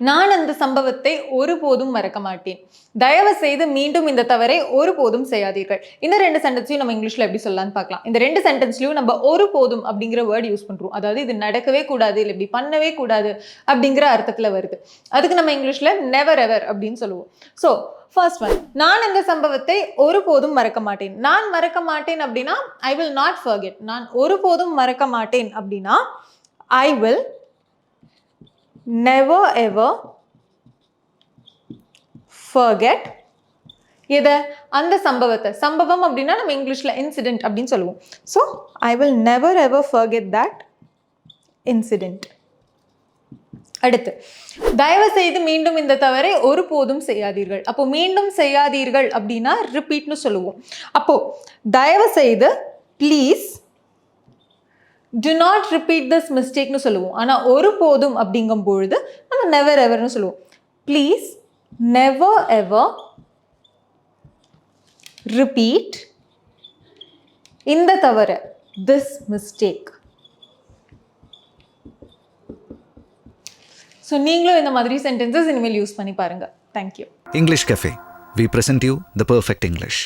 நான் அந்த சம்பவத்தை ஒருபோதும் மறக்க மாட்டேன். தயவு செய்து மீண்டும் இந்த தவறை ஒருபோதும் செய்யாதீர்கள். இந்த ரெண்டு சென்டென்ஸையும் நம்ம இங்கிலீஷ்ல எப்படி சொல்லலாம்னு பார்க்கலாம். இந்த ரெண்டு சென்டென்ஸ்லயும் நம்ம ஒருபோதும் அப்படிங்கிற வேர்ட் யூஸ் பண்றோம். அதாவது இது நடக்கவே கூடாது இல்லை இப்படி பண்ணவே கூடாது அப்படிங்கிற அர்த்தத்துல வருது. அதுக்கு நம்ம இங்கிலீஷ்ல நெவர் எவர் அப்படின்னு சொல்லுவோம். ஸோ ஃபர்ஸ்ட் ஒன் நான் இந்த சம்பவத்தை ஒருபோதும் மறக்க மாட்டேன். நான் மறக்க மாட்டேன் அப்படின்னா ஐ வில் நாட் ஃபர்கெட் நான் ஒருபோதும் மறக்க மாட்டேன் அப்படின்னா I will never ever forget எதை? அந்த சம்பவத்தை. சம்பவம் அப்படின்னா நம்ம இங்கிலீஷில் இன்சிடெண்ட் அப்படின்னு சொல்லுவோம். So I will never ever forget that incident அடுத்து தயவு செய்து மீண்டும் இந்த தவறை ஒருபோதும் செய்யாதீர்கள். அப்போ மீண்டும் செய்யாதீர்கள் அப்படின்னா ரிப்பீட்னு சொல்லுவோம். அப்போ தயவு செய்து please do not repeat this மிஸ்டேக்னு சொல்லுவோம். ஆனால் ஒருபோதும் அப்படிங்கும் பொழுது நம்ம நெவர் எவர்னு சொல்லுவோம். ப்ளீஸ் நெவர் எவர் ரிப்பீட் இந்த தவற திஸ் மிஸ்டேக் ஸோ நீங்களும் இந்த மாதிரி சென்டென்சஸ் இனிமேல் யூஸ் பண்ணி பாருங்க. Thank you English cafe we present you the perfect English